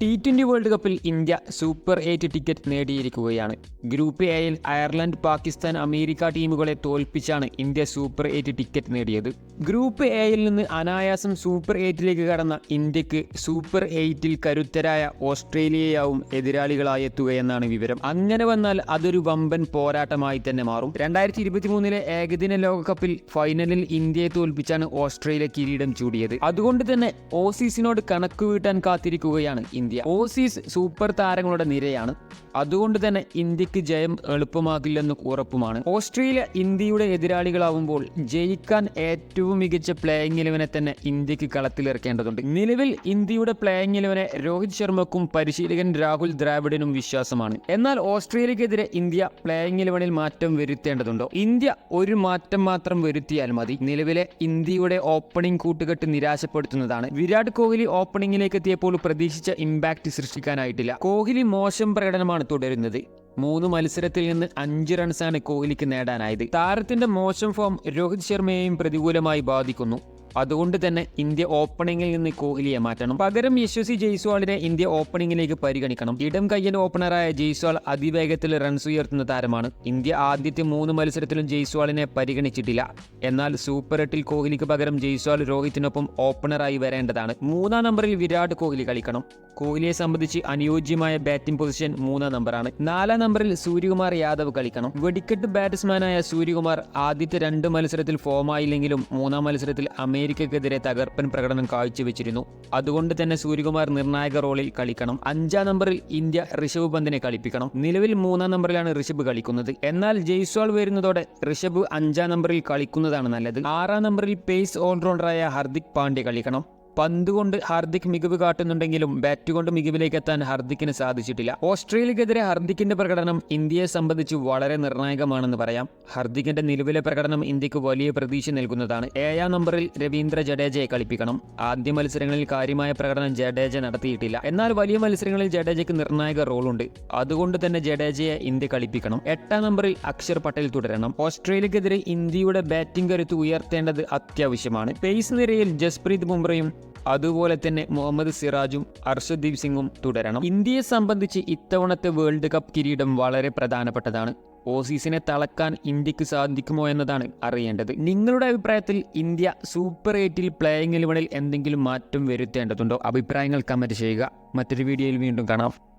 T twenty world കപ്പിൽ India super eight ticket നേടിയിരിക്കുകയാണ്. Group എയിൽ അയർലൻഡ് പാകിസ്ഥാൻ അമേരിക്ക ടീമുകളെ തോൽപ്പിച്ചാണ് ഇന്ത്യ സൂപ്പർ എയ്റ്റ് ടിക്കറ്റ് നേടിയത്. ഗ്രൂപ്പ് എയിൽ നിന്ന് അനായാസം സൂപ്പർ എയ്റ്റിലേക്ക് കടന്ന ഇന്ത്യയ്ക്ക് സൂപ്പർ എയ്റ്റിൽ കരുത്തരായ ഓസ്ട്രേലിയയാവും എതിരാളികളായി എത്തുകയെന്നാണ് വിവരം. അങ്ങനെ വന്നാൽ അതൊരു വമ്പൻ പോരാട്ടമായി തന്നെ മാറും. രണ്ടായിരത്തി ഇരുപത്തി മൂന്നിലെ ഏകദിന ലോകകപ്പിൽ ഫൈനലിൽ ഇന്ത്യയെ തോൽപ്പിച്ചാണ് ഓസ്ട്രേലിയ കിരീടം ചൂടിയത്. അതുകൊണ്ട് തന്നെ ഓസീസിനോട് കണക്ക് വീട്ടാൻ കാത്തിരിക്കുകയാണ് ഇന്ത്യ. ഓസീസ് സൂപ്പർ താരങ്ങളുടെ നിരയാണ്. അതുകൊണ്ട് തന്നെ ഇന്ത്യയ്ക്ക് ജയം എളുപ്പമാകില്ലെന്ന് ഉറപ്പുമാണ്. ഓസ്ട്രേലിയ ഇന്ത്യയുടെ എതിരാളികളാവുമ്പോൾ ജയിക്കാൻ ഏറ്റവും മികച്ച പ്ലേയിങ് ഇലവനെ തന്നെ ഇന്ത്യയ്ക്ക് കളത്തിലിറക്കേണ്ടതുണ്ട്. നിലവിൽ ഇന്ത്യയുടെ പ്ലേയിങ് ഇലവനെ രോഹിത് ശർമ്മക്കും പരിശീലകൻ രാഹുൽ ദ്രാവിഡിനും വിശ്വാസമാണ്. എന്നാൽ ഓസ്ട്രേലിയക്കെതിരെ ഇന്ത്യ പ്ലേയിങ് ഇലവനിൽ മാറ്റം വരുത്തേണ്ടതുണ്ടോ. ഇന്ത്യ ഒരു മാറ്റം മാത്രം വരുത്തിയാൽ മതി. നിലവിലെ ഇന്ത്യയുടെ ഓപ്പണിംഗ് കൂട്ടുകെട്ട് നിരാശപ്പെടുത്തുന്നതാണ്. വിരാട് കോഹ്ലി ഓപ്പണിംഗിലേക്ക് എത്തിയപ്പോൾ പ്രതീക്ഷിച്ച ഇമ്പാക്ട് സൃഷ്ടിക്കാനായിട്ടില്ല. കോഹ്ലി മോശം പ്രകടനമാണ് തുടരുന്നത്. മൂന്ന് മത്സരത്തിൽ നിന്ന് അഞ്ച് റൺസാണ് കോഹ്ലിക്ക് നേടാനായത്. താരത്തിന്റെ മോശം ഫോം രോഹിത് ശർമ്മയെയും പ്രതികൂലമായി ബാധിക്കുന്നു. അതുകൊണ്ട് തന്നെ ഇന്ത്യ ഓപ്പണിംഗിൽ നിന്ന് കോഹ്ലിയെ മാറ്റണം. പകരം യശസ്വി ജയ്സ്വാളിനെ ഇന്ത്യ ഓപ്പണിംഗിലേക്ക് പരിഗണിക്കണം. ഇടം കയ്യൻ ഓപ്പണറായ ജയ്സ്വാൾ അതിവേഗത്തിൽ റൺസ് ഉയർത്തുന്ന താരമാണ്. ഇന്ത്യ ആദ്യത്തെ മൂന്ന് മത്സരത്തിലും ജയ്സ്വാളിനെ പരിഗണിച്ചിട്ടില്ല. എന്നാൽ സൂപ്പർ എട്ടിൽ കോഹ്ലിക്ക് പകരം ജയ്സ്വാൾ രോഹിത്തിനൊപ്പം ഓപ്പണറായി വരേണ്ടതാണ്. മൂന്നാം നമ്പറിൽ വിരാട് കോഹ്ലി കളിക്കണം. കോഹ്ലിയെ സംബന്ധിച്ച് അനുയോജ്യമായ ബാറ്റിംഗ് പൊസിഷൻ മൂന്നാം നമ്പറാണ് നാലാം നമ്പറിൽ സൂര്യകുമാർ യാദവ് കളിക്കണം. വെടിക്കെട്ട് ബാറ്റ്സ്മാനായ സൂര്യകുമാർ ആദ്യത്തെ രണ്ട് മത്സരത്തിൽ ഫോമായില്ലെങ്കിലും മൂന്നാം മത്സരത്തിൽ അമേരിക്കക്കെതിരെ തകർപ്പൻ പ്രകടനം കാഴ്ചവെച്ചിരുന്നു. അതുകൊണ്ട് തന്നെ സൂര്യകുമാർ നിർണായക റോളിൽ കളിക്കണം. അഞ്ചാം നമ്പറിൽ ഇന്ത്യ ഋഷഭ് പന്തിനെ കളിപ്പിക്കണം. നിലവിൽ മൂന്നാം നമ്പറിലാണ് ഋഷഭ് കളിക്കുന്നത്. എന്നാൽ ജയ്സ്വാൾ വരുന്നതോടെ ഋഷഭ് അഞ്ചാം നമ്പറിൽ കളിക്കുന്നതാണ് നല്ലത്. ആറാം നമ്പറിൽ പേസ് ഓൾറൗണ്ടറായ ഹർദിക് പാണ്ഡ്യ കളിക്കണം. പന്ത് കൊണ്ട് ഹാർദിക് മികവ് കാട്ടുന്നുണ്ടെങ്കിലും ബാറ്റ് കൊണ്ട് മികവിലേക്ക് എത്താൻ ഹർദിക്കിന് സാധിച്ചിട്ടില്ല. ഓസ്ട്രേലിയക്കെതിരെ ഹാർദിക്കിന്റെ പ്രകടനം ഇന്ത്യയെ സംബന്ധിച്ച് വളരെ നിർണായകമാണെന്ന് പറയാം. ഹർദിക്കിന്റെ നിലവിലെ പ്രകടനം ഇന്ത്യയ്ക്ക് വലിയ പ്രതീക്ഷ നൽകുന്നതാണ്. ഏഴാം നമ്പറിൽ രവീന്ദ്ര ജഡേജയെ കളിപ്പിക്കണം. ആദ്യ മത്സരങ്ങളിൽ കാര്യമായ പ്രകടനം ജഡേജ നടത്തിയിട്ടില്ല. എന്നാൽ വലിയ മത്സരങ്ങളിൽ ജഡേജയ്ക്ക് നിർണായക റോളുണ്ട്. അതുകൊണ്ട് തന്നെ ജഡേജയെ ഇന്ത്യ കളിപ്പിക്കണം. എട്ടാം നമ്പറിൽ അക്ഷർ പട്ടേൽ തുടരണം. ഓസ്ട്രേലിയക്കെതിരെ ഇന്ത്യയുടെ ബാറ്റിംഗ് കരുത്ത് ഉയർത്തേണ്ടത് അത്യാവശ്യമാണ്. പേസ് നിരയിൽ ജസ്പ്രീത് ബുംറയും അതുപോലെ തന്നെ മുഹമ്മദ് സിറാജും അർഷദ്ദീപ് സിംഗും തുടരണം. ഇന്ത്യയെ സംബന്ധിച്ച് ഇത്തവണത്തെ വേൾഡ് കപ്പ് കിരീടം വളരെ പ്രധാനപ്പെട്ടതാണ്. ഓസീസിനെ തളക്കാൻ ഇന്ത്യയ്ക്ക് സാധിക്കുമോ എന്നതാണ് അറിയേണ്ടത്. നിങ്ങളുടെ അഭിപ്രായത്തിൽ ഇന്ത്യ സൂപ്പർ എയ്റ്റിൽ പ്ലേയിങ് ഇലവനിൽ എന്തെങ്കിലും മാറ്റം വരുത്തേണ്ടതുണ്ടോ? അഭിപ്രായങ്ങൾ കമന്റ് ചെയ്യുക. മറ്റൊരു വീഡിയോയിൽ വീണ്ടും കാണാം.